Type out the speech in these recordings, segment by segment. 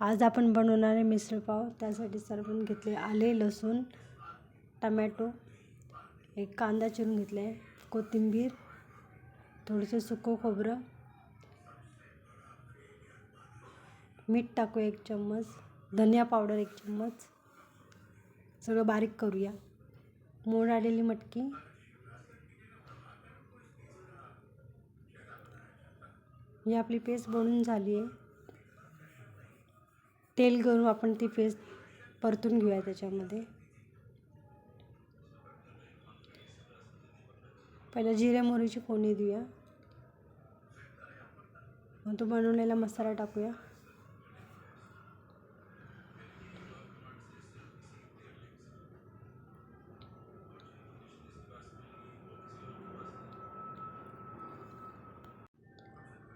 आज आपण बनवणार आहे मिसळपाव त्यासाठी सर्वण घेतले आले लसूण टमॅटो एक कांदा चिरून घेतला आहे कोथिंबीर थोडंसं सुकं खोबरं मीठ टाकू एक चम्मच धनिया पावडर एक चम्मच सगळं बारीक करूया. मोड आलेली मटकी. ही आपली पेस्ट बनून झाली आहे. तेल करून आपण ती पेस्ट परतून घेऊया त्याच्यामध्ये. पहिलं जिरे मोहरीची फोडणी देऊया. मग तो बनवलेला मसाला टाकूया.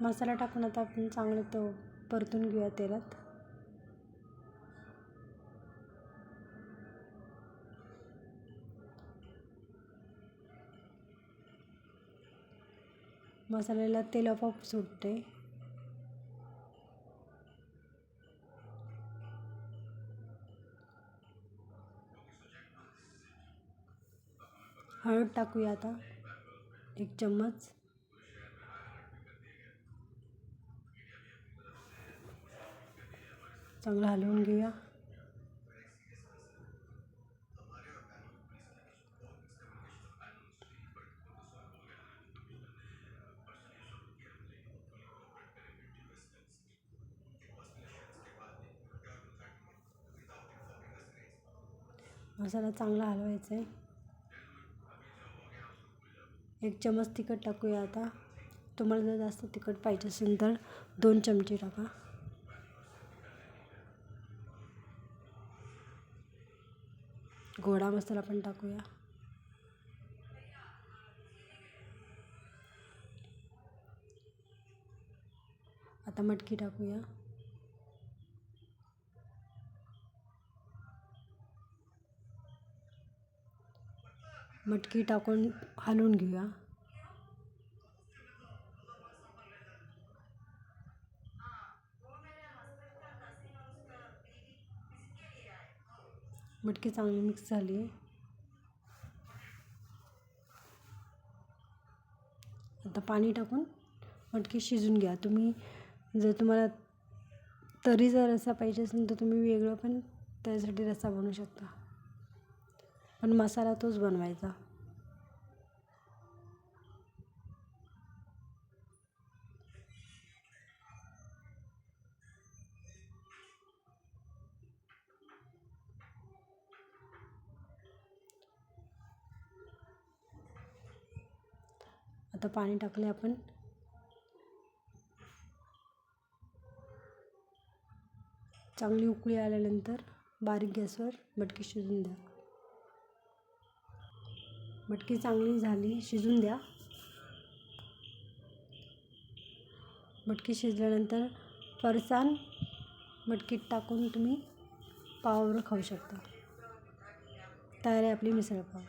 मसाला टाकून आता आपण चांगलं तो परतून घेऊया तेलात. मसाल्याला तेल आपोआप सुटते हळद टाकूया आता एक चम्मच. चांगलं हलवून घेऊया. मसाला चांगला हलवायचा आहे. एक चमच तिखट टाकूया आता. तुम्हाला जर जास्त तिखट पाहिजे असेल तर दोन चमचे टाका. गोडा मसाला पण टाकूया. आता मटकी टाकूया. मटकी टाकून हलवून घेऊया. मटकी चांगली मिक्स झाली. आहे आता पाणी टाकून मटकी शिजून घ्या. तुम्ही जर तुम्हाला तरी जर रसा पाहिजे असेल तर तुम्ही वेगळं पण त्यासाठी रसा बनवू शकता. पण मसाला तोच बनवायचा. आता पाणी टाकले आपण. चांगली उकळी आल्यानंतर बारीक गॅसवर मटकी शिजून द्या. मटकी चांगली झाली शिजून द्या. मटकी शिजल्यानंतर फरसाण मटकीत टाकून तुम्ही पावावर खाऊ शकता. तयार आहे आपली मिसळपाव